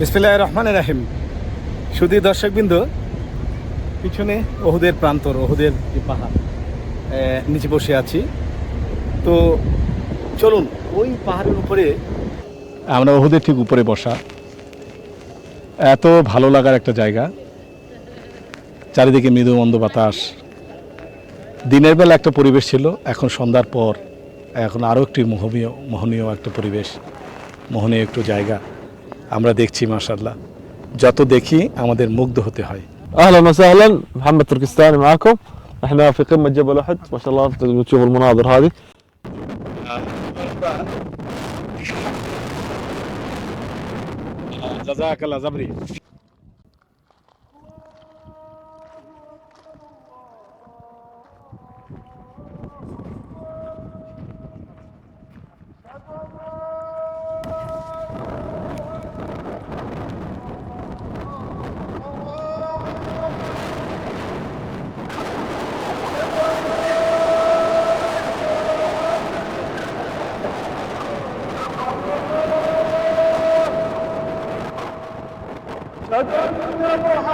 বিসমিল্লাহ রহমান রাহিম। সুদী দর্শকবৃন্দ, পিছনে ওহুদের প্রান্তর ওহুদের যে পাহাড় নিচে বসে আছি। তো চলুন, ওই পাহাড়ের উপরে আমরা ওহুদের ঠিক উপরে বসা। এত ভালো লাগার একটা জায়গা। চারিদিকে মৃদু মন্দ বাতাস। দিনের বেলা একটা পরিবেশ ছিল, এখন সন্ধ্যার পর, এখন আরও একটি মোহনীয় মোহনীয় একটা পরিবেশ, মোহনীয় একটু জায়গা। আমরা দেখছি মাশাল্লাহ যত দেখি আমাদের মুগ্ধ হতে হয় اهلا وسهلا محمد تركستاني معكم احنا في قمه جبل احد ما شاء الله تقدروا تشوفوا المناظر هذه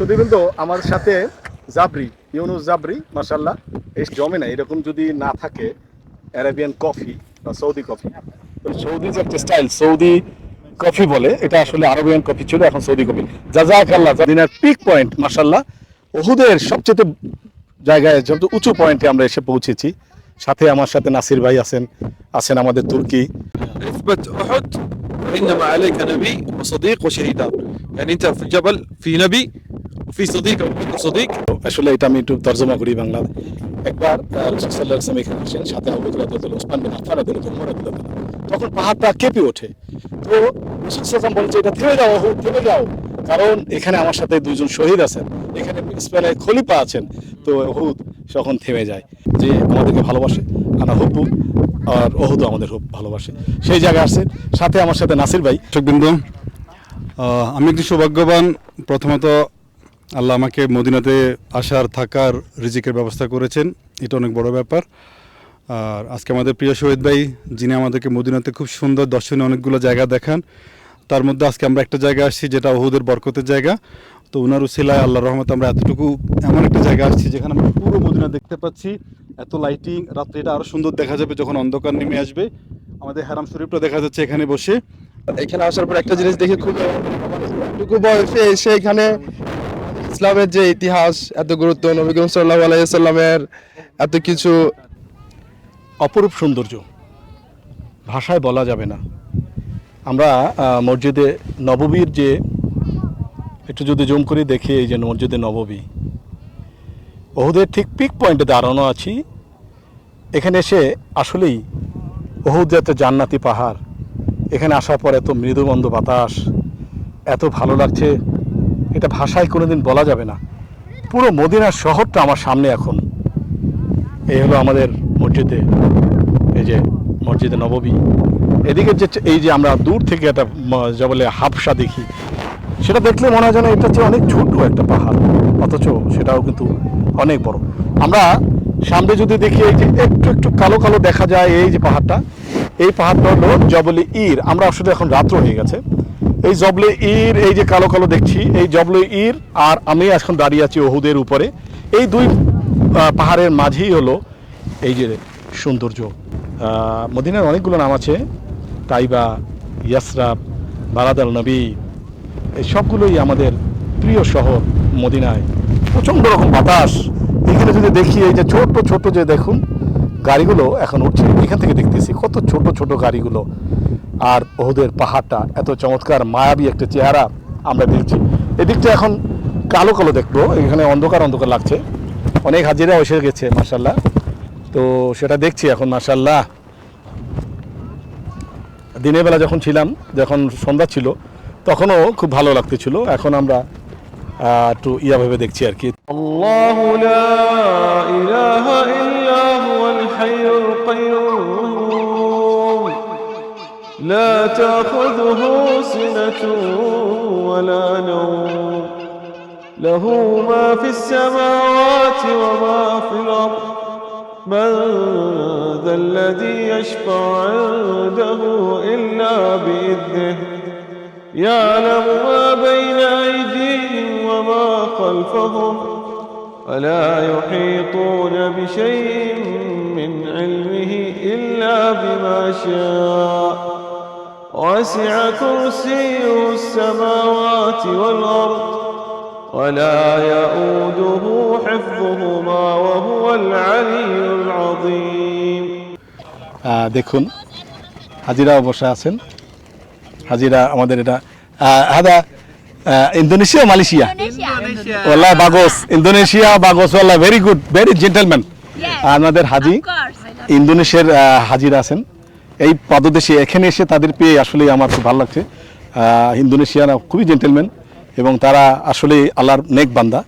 সুদীবৃন্দ আমার সাথে জাবরি, ইউনুস জাবরি মাশাল্লাহ এই জমে না। এরকম যদি না থাকে অ্যারাবিয়ান কফি বা সৌদি কফি সৌদি যে একটা স্টাইল সৌদি কফি বলে, এটা আসলে আরবিয়ান কফি ছিল, এখন সৌদি কফি জাজাকাল্লাহ দিনের পিক পয়েন্ট মাশাল্লাহ ওহুদের সবচেয়ে জায়গায় যত উঁচু পয়েন্টে আমরা এসে পৌঁছেছি। সাথে আমার সাথে নাসির ভাই আছেন আছেন আমাদের তুর্কি رتبة أحد إنما عليك نبي وصديق وشهيدان يعني أنت في الجبل في نبي وفي صديق أو في صديق আসলে এটা আমি একটু তর্জমা করি বাংলা একবার আহ, রাসূল সাল্লাল্লাহু আলাইহি ওয়াসাল্লাম এখানে আসেন সাথে আবু বকর রাদিয়াল্লাহু ওসমান বিন আফফান রাদিয়াল্লাহু ওমর রাদিয়াল্লাহু তখন পাহাড়টা কেঁপে ওঠে তো রাসূল সাল্লাল্লাহু বলছে এটা থেমে যাও ওহুদ, থেমে যাও কারণ এখানে আমার সাথে দুজন শহীদ আছেন এখানে স্পেনের খলিফা আছেন তো ওহুদ তখন থেমে যায়। যে আমাদেরকে ভালোবাসে আনা হব্বু আর ওহুদও আমাদের খুব ভালোবাসে। সেই জায়গায় আসছে সাথে আমার সাথে নাসির ভাই। দর্শকবৃন্দ আহ, আমি একটি সৌভাগ্যবান প্রথমত আল্লাহ আমাকে মদিনাতে আসার থাকার রিজিকের ব্যবস্থা করেছেন। এটা অনেক বড় ব্যাপার। আর আজকে আমাদের প্রিয় শহীদ ভাই যিনি আমাদেরকে মদিনাতে খুব সুন্দর দর্শনীয় অনেকগুলো জায়গা দেখান তার মধ্যে আজকে আমরা একটা জায়গা আসছি যেটা ওহুদের বরকতের জায়গা। তো উনার উসিলায় আল্লাহ রহমত আমরা এতটুকু এমন একটা জায়গা আসছি যেখানে আমরা পুরো মদিনা দেখতে পাচ্ছি। এত লাইটিং রাত্রে এটা আরও সুন্দর দেখা যাবে যখন অন্ধকার নেমে আসবে। আমাদের হারাম শরীফটা দেখা যাচ্ছে এখানে বসে। এখানে আসার পর একটা জিনিস দেখে খুব টুকু বয়সে এসে এখানে ইসলামের যে ইতিহাস এত গুরুত্ব নবী করিম সাল্লাল্লাহু আলাইহি সাল্লামের এত কিছু। অপরূপ সৌন্দর্য। ভাষায় বলা যাবে না। আমরা মসজিদে নববীর যে একটু যদি জুম করে দেখি এই যে মসজিদে নববী। ওহুদের ঠিক পিক পয়েন্টে দাঁড়ানো আছি। এখানে এসে আসলেই ওহুদ একটা জান্নাতি পাহাড়, এখানে আসার পর এত মৃদুমন্দ বাতাস, এত ভালো লাগছে, এটা ভাষায় কোনোদিন বলা যাবে না। পুরো মদিনার শহরটা আমার সামনে এখন। এই হলো আমাদের মসজিদে, এই যে মসজিদে নববী। এদিকে যে এই যে আমরা দূর থেকে একটা যা বলে হাফসা দেখি সেটা দেখলে মনে হয় যেন এটা হচ্ছে অনেক ছোট একটা পাহাড়। অথচ সেটাও কিন্তু অনেক বড়। আমরা সামনে যদি দেখি এই যে একটু একটু কালো কালো দেখা যায় এই যে পাহাড়টা, এই পাহাড়টা হলো জবলে ইর। আমরা আসলে এখন রাত্র হয়ে গেছে। এই জবলে ইর, এই যে কালো কালো দেখছি, এই জবলে ইর আর আমি এখন দাঁড়িয়ে আছি ওহুদের উপরে। এই দুই পাহাড়ের মাঝেই হলো এই যে সৌন্দর্য। মদিনার অনেকগুলো নাম আছে, তাইবা ইয়াসরাব বারাদাল নবী এই সবগুলোই আমাদের প্রিয় শহর মদিনায়। প্রচণ্ড রকম বাতাস। এখানে যদি দেখি, এই যে ছোট্ট ছোট্ট যে দেখুন, গাড়িগুলো এখন উঠছে। এখান থেকে দেখতেছি কত ছোট ছোট গাড়িগুলো। আর ওদের পাহাড়টা এত চমৎকার, মায়াবী একটা চেহারা আমরা দেখছি। এদিকটা এখন কালো কালো দেখব। এখানে অন্ধকার অন্ধকার লাগছে। অনেক হাজিরা এসে গেছে মার্শাল্লাহ তো সেটা দেখছি এখন মার্শাল্লাহ দিনের বেলা যখন ছিলাম, যখন সন্ধ্যা ছিল তখনও খুব ভালো লাগতেছিল এখন আমরা আহ, একটু ইয়া ভেবে দেখছি আর কি الله لا إله إلا هو الحي القيوم لا تأخذه سنة ولا نوم له ما في السماوات وما في الأرض من ذا الذي يشفع عنده إلا بإذنه يعلم ما بين أيديهم وما خلفهم ولا يحيطون بشيء من علمه إلا بما شاء وسع كرسيه السماوات والأرض ولا يؤوده حفظهما وهو العلي العظيم আহ, দেখুন হাজিরাও বসে আছেন হাজিরা আমাদের এটা। হাদা ইন্দোনেশিয়া মালয়েশিয়া? ওয়াল্লাহ বাগোস। ইন্দোনেশিয়া বাগোস ওয়াল্লাহ ভেরি গুড ভেরি জেন্টলম্যান আমাদের হাজি ইন্দোনেশিয়ার হাজিরা আছেন। এই পদদেশে এখানে এসে তাদের পেয়ে আসলে আমার খুব ভালো লাগছে। ইন্দোনেশিয়ারা খুবই জেন্টেলম্যান এবং তারা আসলে আল্লাহর নেক বান্দা।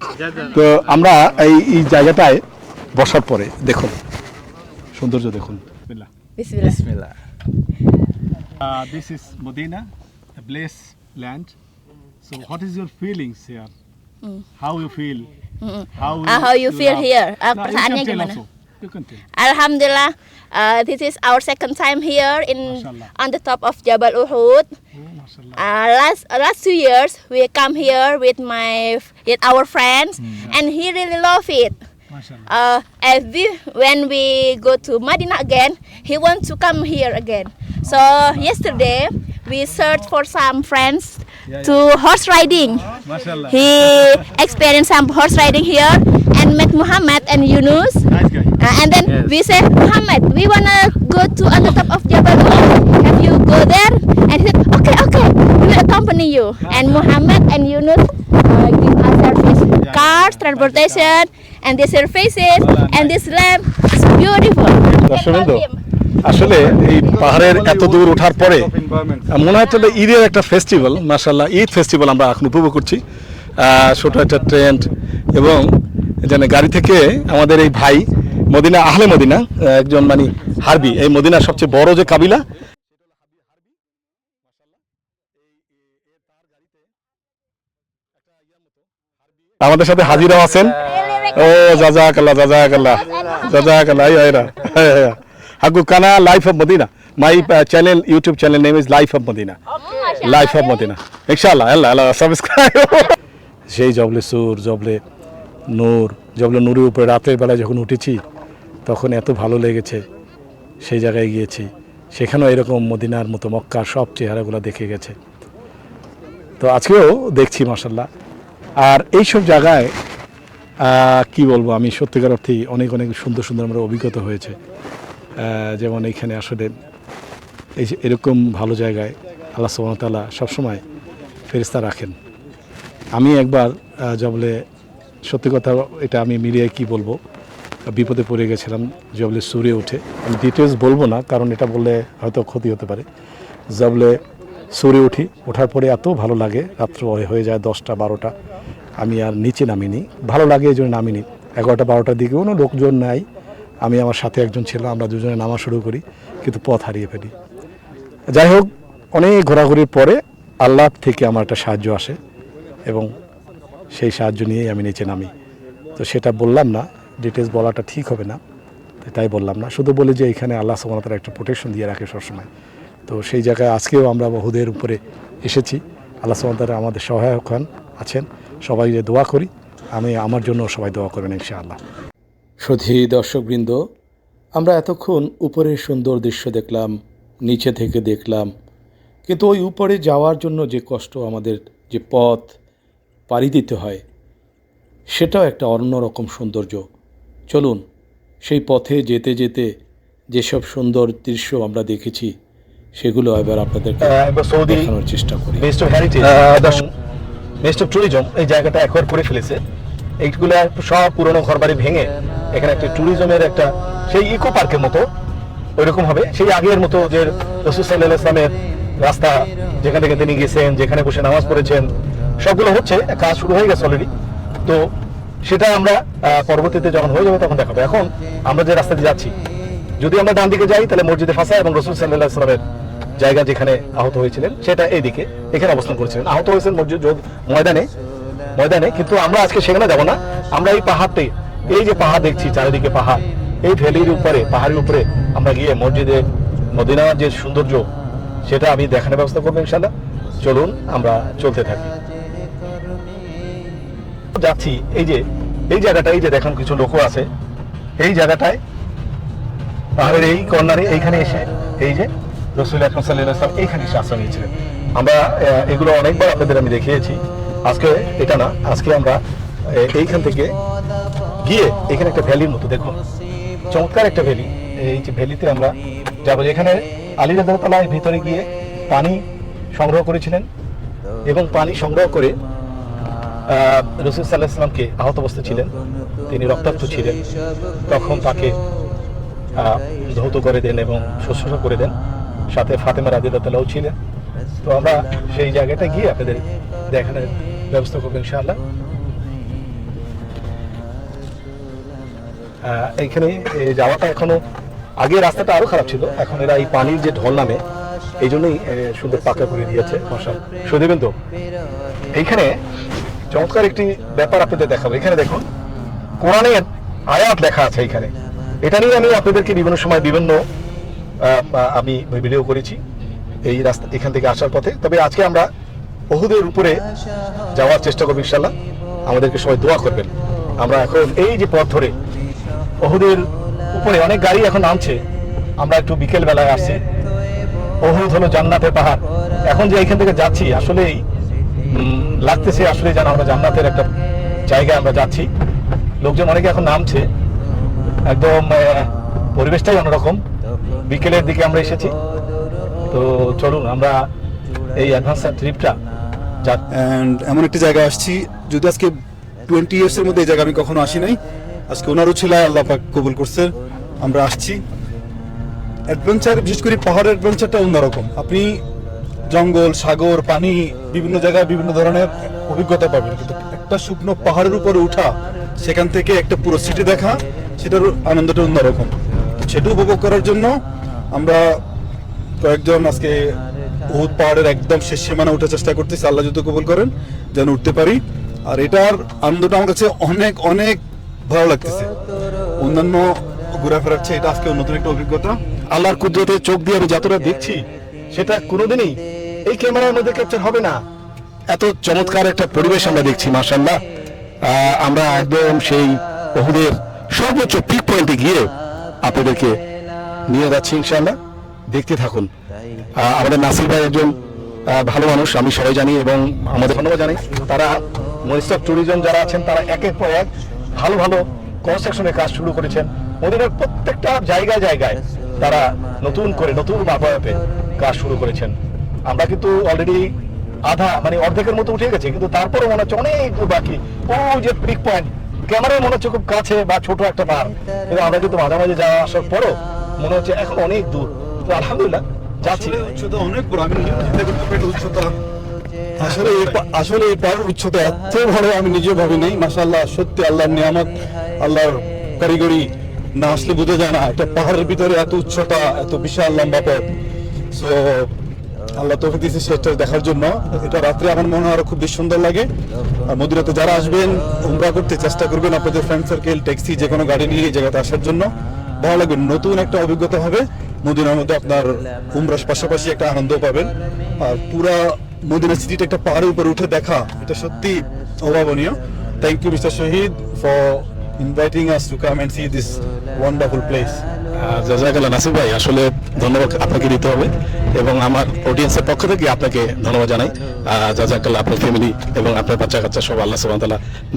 তো আমরা এই এই জায়গাটায় বসার পরে দেখুন। সৌন্দর্য দেখুন। Bismillah. Uh, this is Medina, a blessed land. So, what is your feelings here? How you feel? How, Ah, how you feel love? here? Ah, No, you can tell also. You can tell. Alhamdulillah, uh, this is our second time here in Mashallah. on the top of Jabal Uhud. Oh. Uh, last uh, last two years we come here with my with our friends, and he really love it. Uh, we, when we go to Medina again, he wants to come here again. So yesterday we searched for some friends to horse riding. He experienced some horse riding here and met Muhammad and Yunus. Uh, and then yes. we said, Muhammad, we wanna go to on the top of Jabal Nur. Have you go there? And he said, okay, okay, we will accompany you. And Muhammad and Yunus uh, give us service, cars, transportation, and the surfaces, and this land is beautiful. You. আসলে এই পাহাড়ের এত দূর ওঠার পরে মনে হচ্ছে যে ঈদের একটা ফেস্টিভ্যাল মাসাল্লাহ ঈদ ফেস্টিভ্যাল আমরা এখন উপভোগ করছি। ছোট একটা ট্রেন্ড এবং যেন গাড়ি থেকে আমাদের এই ভাই মদিনা আহলে মদিনা একজন মানে হারবি। এই মদিনার সবচেয়ে বড় যে কাবিলা আমাদের সাথে হাজিরাও আছেন। ও জাজাক আল্লাহ জাজাক আল্লাহ জাজাক আল্লাহ এই এরা হাগু কানা life of Medina my channel YouTube channel name is life of Medina life of Medina ইনশাআল্লাহ আল্লাহ আল্লাহ সাবস্ক্রাইব সেই জবলে সুর জবলে নূর জবলে নূরের উপরে রাতের বেলা যখন উঠেছি তখন এত ভালো লেগেছে। সেই জায়গায় গিয়েছি। সেখানেও এরকম মদিনার মতো মক্কার সব চেহারাগুলো দেখে গেছে। তো আজকেও দেখছি মাসাল্লাহ আর এইসব জায়গায় আহ, কি বলব আমি সত্যিকার অর্থেই অনেক অনেক সুন্দর সুন্দর আমার অভিজ্ঞতা হয়েছে। যেমন এইখানে আসলে এই এরকম ভালো জায়গায় আল্লাহ সুবহানাহু সবসময় ফেরিস্তা রাখেন। আমি একবার জবলে সত্যি কথা এটা আমি মিলিয়ে কি বলব, বিপদে পড়ে গেছিলাম, জবলে সুরে উঠে। আমি ডিটেলস বলব না, কারণ এটা বললে হয়তো ক্ষতি হতে পারে। জবলে সুরে উঠি, ওঠার পরে এত ভালো লাগে, রাত্র হয়ে যায় দশটা, বারোটা। আমি আর নিচে নামিনি। ভালো লাগে এই জন্য নামিনি। এগারোটা, বারোটার দিকে কোনো লোকজন নাই। আমি আমার সাথে একজন ছিল, আমরা দুজনে নামা শুরু করি, কিন্তু পথ হারিয়ে ফেলি। যাই হোক, অনেক ঘোরাঘুরির পরে আল্লাহ থেকে আমার একটা সাহায্য আসে এবং সেই সাহায্য নিয়েই আমি নিচে নামি। তো সেটা বললাম না ডিটেলস বলাটা ঠিক হবে না, তাই বললাম না। শুধু বলি যে এখানে আল্লাহ সুবহানাহু একটা প্রোটেকশন দিয়ে রাখে সবসময়। তো সেই জায়গায় আজকেও আমরা বহুদের উপরে এসেছি। আল্লাহ সুবহানাহু আমাদের সহায়ক হন, আছেন। সবাই দোয়া করি, আমি আমার জন্য সবাই দোয়া করবেন ইনশাআল্লাহ। সুধী দর্শকবৃন্দ আমরা এতক্ষণ উপরের সুন্দর দৃশ্য দেখলাম নিচে থেকে দেখলাম কিন্তু ওই উপরে যাওয়ার জন্য যে কষ্ট আমাদের যে পথ পাড়ি দিতে হয় সেটাও একটা অন্যরকম সৌন্দর্য। চলুন সেই পথে যেতে যেতে যেসব সুন্দর দৃশ্য আমরা দেখেছি সেগুলো এবার আপনাদেরকে সৌদি দেখানোর চেষ্টা করি। মিনিস্টার ট্যুরিজম এই জায়গাটা একবার করে ফেলেছে। এইগুলো সব পুরনো ঘরবাড়ি ভেঙে এখানে একটা ট্যুরিজমের একটা সেই ইকো পার্কের মতো, ওইরকম হবে। সেই আগের মতো যে রসুল সাল্লাহ ইসলামের রাস্তা, যেখান থেকে তিনি গেছেন, যেখানে বসে নামাজ পড়েছেন, সবগুলো হচ্ছে, কাজ শুরু হয়ে গেছে অলরেডি তো সেটা আমরা পরবর্তীতে যখন হয়ে যাবে তখন দেখাবো। এখন আমরা যে রাস্তা দিয়ে যাচ্ছি, যদি আমরা ডান দিকে যাই, তাহলে মসজিদে ফাঁসা এবং রসুল সাল্লাহ ইসলামের জায়গা যেখানে আহত হয়েছিলেন, সেটা এইদিকে, এখানে অবস্থান করেছিলেন। আহত হয়েছেন মসজিদ, ময়দানে ময়দানে, কিন্তু আমরা আজকে সেখানে যাব না। আমরা এই পাহাড়তে এই যে পাহাড় দেখছি, চারিদিকে পাহাড় এই ভ্যালির উপরে, পাহাড়ের উপরে আমরা গিয়ে মসজিদে, মদিনার যে সৌন্দর্য, সেটা আমি দেখানোর ব্যবস্থা করব ইনশাল্লাহ চলুন, আমরা চলতে থাকি। যাচ্ছি, এই যে, এই জায়গাটা এই যে দেখুন কিছু লোকও আছে। এই জায়গাটায়, পাহাড়ের এই কর্নারে, এইখানে এসে, এই যে রসুল আকরম সাল্লাহ এইখানে এসে আশ্রয় নিয়েছিলেন। আমরা এগুলো অনেকবার আপনাদের আমি দেখিয়েছি। আজকে এটা না, আজকে আমরা এইখান থেকে গিয়ে এখানে একটা ভ্যালির মতো দেখুন চমৎকার একটা ভ্যালি। এই যে ভ্যালিতে আমরা যাব। যেখানে আলী রাজার ভিতরে গিয়ে পানি সংগ্রহ করেছিলেন এবং পানি সংগ্রহ করে রসুল সাল্লাহ সাল্লামকে আহত অবস্থায় ছিলেন। তিনি রক্তাক্ত ছিলেন। তখন তাকে ধৌত করে দেন এবং শুশ্রূষা করে দেন। সাথে ফাতেমা রাজিদাতালাও ছিলেন। তো আমরা সেই জায়গাটা গিয়ে আপনাদের দেখানোর ব্যবস্থা করব ইনশাআল্লাহ। এইখানে যাওয়াটা এখনও, আগে রাস্তাটা আরও খারাপ ছিল, এখন এরা এই পানির যে ঢল নামে, এই জন্যই সুন্দর পাকা করে দিয়েছে মশাল। তো এইখানে চমৎকার একটি ব্যাপার আপনাদের দেখাবো। এখানে দেখুন, কোরআনের আয়াত লেখা আছে এখানে এটা নিয়ে আমি আপনাদেরকে বিভিন্ন সময় বিভিন্ন আমি ভিডিও করেছি, এই রাস্তা, এখান থেকে আসার পথে। তবে আজকে আমরা বহুদের উপরে যাওয়ার চেষ্টা করব ইনশাল্লাহ আমাদেরকে সবাই দোয়া করবেন। আমরা এখন এই যে পথ ধরে বহুদের উপরে অনেক গাড়ি এখন নামছে। আমরা একটু বিকেল বেলায় আসছি। অহুদ হলো জান্নাতের পাহাড়। এখন যে এখান থেকে যাচ্ছি, আসলেই লাগতেছে আসলে যেন আমরা জান্নাতের একটা জায়গায় আমরা যাচ্ছি। লোকজন অনেকে এখন নামছে। একদম পরিবেশটাই অন্যরকম। বিকেলের দিকে আমরা এসেছি। তো চলুন, আমরা এই অ্যাডভান্স ট্রিপটা অ্যান্ড এমন একটি জায়গায় আসছি। যদি আজকে টোয়েন্টি ইয়ার্সের মধ্যে এই জায়গা আমি কখনো আসি নাই আজকে ওনারও ছিল, আল্লাহ পাক কবুল করছে। আমরা আসছি। অ্যাডভেঞ্চার বিশেষ করে পাহাড়ের অ্যাডভেঞ্চারটা অন্যরকম। আপনি জঙ্গল, সাগর, পানি, বিভিন্ন জায়গায় বিভিন্ন ধরনের অভিজ্ঞতা পাবেন। কিন্তু একটা শুকনো পাহাড়ের উপরে উঠা, সেখান থেকে একটা পুরো সিটি দেখা, সেটার আনন্দটা অন্যরকম। সেটা উপভোগ করার জন্য আমরা কয়েকজন আজকে উহুদ পাহাড়ের একদম শেষ সীমানা উঠার চেষ্টা করতেছি। আল্লাহ যদি কবুল করেন, যেন উঠতে পারি। আর এটার আনন্দটা আমার কাছে অনেক অনেক ভালো লাগতেছে। অন্যান্য ঘোরাফেরার চেয়ে এটা আজকে নতুন একটা অভিজ্ঞতা। আল্লাহর কুদরতে চোখ দিয়ে আমি যতটা দেখছি সেটা কোনোদিনই এই ক্যামেরার মধ্যে ক্যাপচার হবে না। এত চমৎকার একটা পরিবেশ আমরা দেখছি মাশাল্লাহ আহ, আমরা একদম সেই বহুদের সর্বোচ্চ পিক পয়েন্টে গিয়ে আপনাদেরকে নিয়ে যাচ্ছি ইনশাল্লাহ দেখতে থাকুন। আমাদের নাসির ভাই একজন ভালো মানুষ আমি সবাই জানি এবং আমাদের ধন্যবাদ জানাই তারা মনিস্টার ট্যুরিজম যারা আছেন তারা একের পর এক ভালো ভালো কনস্ট্রাকশনের কাজ শুরু করেছেন। মদিনার প্রত্যেকটা জায়গায় জায়গায় তারা নতুন করে, নতুন মাপায়াপে কাজ শুরু করেছেন। আমরা কিন্তু অলরেডি আধা মানে অর্ধেকের মতো উঠে গেছে, কিন্তু তারপরে মনে হচ্ছে অনেক বাকি। ও যে পিক পয়েন্ট ক্যামেরায় মনে হচ্ছে খুব কাছে বা ছোট একটা পার কিন্তু আমরা কিন্তু মাঝামাঝি যাওয়া আসার পরও মনে হচ্ছে এখন অনেক দূর। তো আলহামদুলিল্লাহ, যাচ্ছি। অনেক বড় আমি উচ্চতা। আসলে আসলে এই পাহাড়ের উচ্চতা এত বড় আমি নিজেও ভাবি নাই। মাশাআল্লাহ, সত্যি আল্লাহর নিয়ামত, আল্লাহর কারিগরি না আসলে বোঝা যায় না। একটা পাহাড়ের ভিতরে এত উচ্চতা, এত বিশাল লম্বা পথ। সো আল্লাহ তোকে দিয়েছে সেটা দেখার জন্য। এটা রাত্রে আমার মনে হয় খুব বেশ সুন্দর লাগে। আর মদিনাতে যারা আসবেন, উমরা করতে চেষ্টা করবেন আপনাদের ফ্রেন্ড সার্কেল ট্যাক্সি যে কোনো গাড়ি নিয়ে এই জায়গাতে আসার জন্য। ভালো লাগবে, নতুন একটা অভিজ্ঞতা হবে। মদিনার মধ্যে আপনার উমরার পাশাপাশি একটা আনন্দ পাবেন। আর পুরা মদিনা সিটিটা একটা পাহাড়ের উপরে উঠে দেখা, এটা সত্যি অভাবনীয়। Thank you mister Shahid for inviting us to come and see this wonderful place জাজাকাল্লাহ নাসির ভাই, আসলে ধন্যবাদ আপনাকে দিতে হবে এবং আমার অডিয়েন্সের পক্ষ থেকে আপনাকে ধন্যবাদ জানাই। জাজাকাল্লাহ আপনার ফ্যামিলি এবং আপনার বাচ্চা কাচ্চা সব আল্লাহ সুবাহ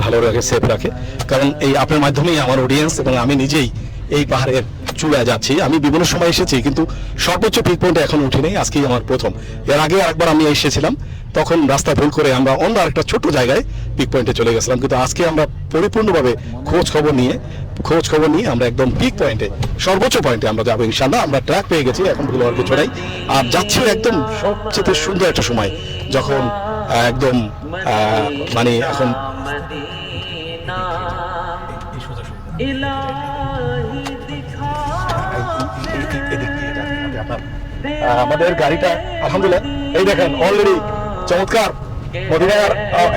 ভালো রাখে সেফ রাখে। কারণ এই আপনার মাধ্যমেই আমার অডিয়েন্স এবং আমি নিজেই এই পাহাড়ের চূড়ায় যাচ্ছি। আমি বিভিন্ন সময় এসেছি কিন্তু সর্বোচ্চ পিক পয়েন্টে এখন উঠি নেই। আজকেই আমার প্রথম। এর আগে একবার আমি এসেছিলাম। তখন রাস্তা ভুল করে আমরা অন্য আরেকটা ছোট জায়গায় পিক পয়েন্টে চলে গেছিলাম। কিন্তু আজকে আমরা পরিপূর্ণভাবে খোঁজ খবর নিয়ে খোঁজ খবর নিয়ে আমরা একদম পিক পয়েন্টে সর্বোচ্চ পয়েন্টে আমরা যাব ইনশাল্লাহ আমরা ট্র্যাক পেয়ে গেছি এখন ভুল হওয়ার কিছু নাই। আর যাচ্ছি একদম সবচেয়ে সুন্দর একটা সময় যখন একদম মানে এখন আমাদের গাড়িটা, আলহামদুলিল্লাহ। এই দেখেন অলরেডি চমৎকার। মদিনার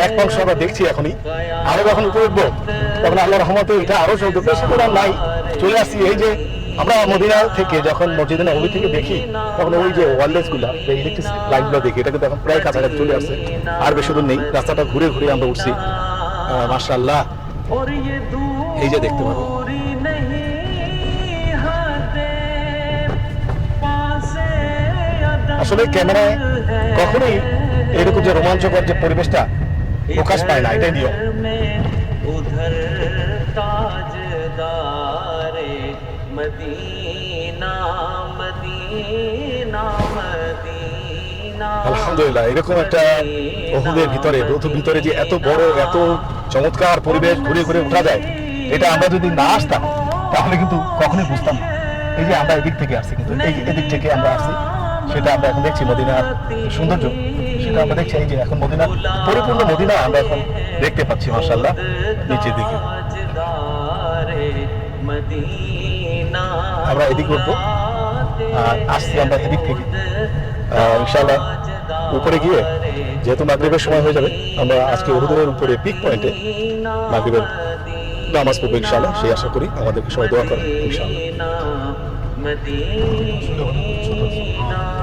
এক অংশ আমরা দেখছি এখনই। আরও যখন উপরে উঠবো, তখন আল্লাহ রহমতে এটা আরও চলতে করে নাই। চলে আসছি, এই যে আমরা মদিনা থেকে যখন মসজিদে নবী থেকে দেখি, তখন ওই যে ওয়ারলেসগুলা ইলেকট্রিক লাইটগুলো দেখি এটা কিন্তু এখন প্রায় কাছাকাছি চলে আসছে। আর বেশি দূর নেই, রাস্তাটা ঘুরে ঘুরে আমরা উঠছি। মার্শাল্লাহ এই যে দেখতে পাবো আসলে ক্যামেরায় কখনোই এরকম যে রোমাঞ্চকর যে পরিবেশটা প্রকাশ পায় না এটাই নিয়ম। আলহামদুলিল্লাহ এরকম একটা অহুদের ভিতরে বৌদ্ধ ভিতরে যে এত বড় এত চমৎকার পরিবেশ ঘুরে ঘুরে ওঠা যায় এটা আমরা যদি না আসতাম তাহলে কিন্তু কখনোই বুঝতাম না। এই যে আমরা এদিক থেকে আসি কিন্তু এই এদিক থেকে আমরা আসি সেটা আমরা এখন দেখছি মদিনার সৌন্দর্য। সেটা আমরা দেখছি এই যে এখন মদিনা, পরিপূর্ণ মদিনা আমরা এখন দেখতে পাচ্ছি মাসাল্লাহ নিচের দিকে। আমরা এদিক করব আর আসছি আমরা এদিক থেকে। ইনশাল্লাহ উপরে গিয়ে যেহেতু মাগরীবের সময় হয়ে যাবে, আমরা আজকে অভিনয়ের উপরে পিক পয়েন্টে মাগরীবের নামাজ পড়ব ইনশাল্লাহ সেই আশা করি আমাদেরকে সবাই দোয়া করেন ইনশাল্লাহ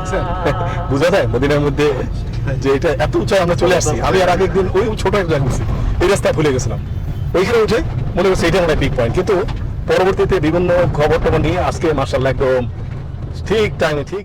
ইনশাআল্লাহ বোঝা যায় মদিনার মধ্যে যে এটা এত উঁচায় আমরা চলে আসছি। আমি আর আগের দিন ওই ছোট একটা গেছি। এই রাস্তা ভুলে গেছিলাম। ওইখানে উঠে মনে করছে এটা আমার পিক পয়েন্ট কিন্তু পরবর্তীতে বিভিন্ন খবর টবর নিয়ে আজকে মার্শাল্লাহ একদম ঠিক টাইমে ঠিক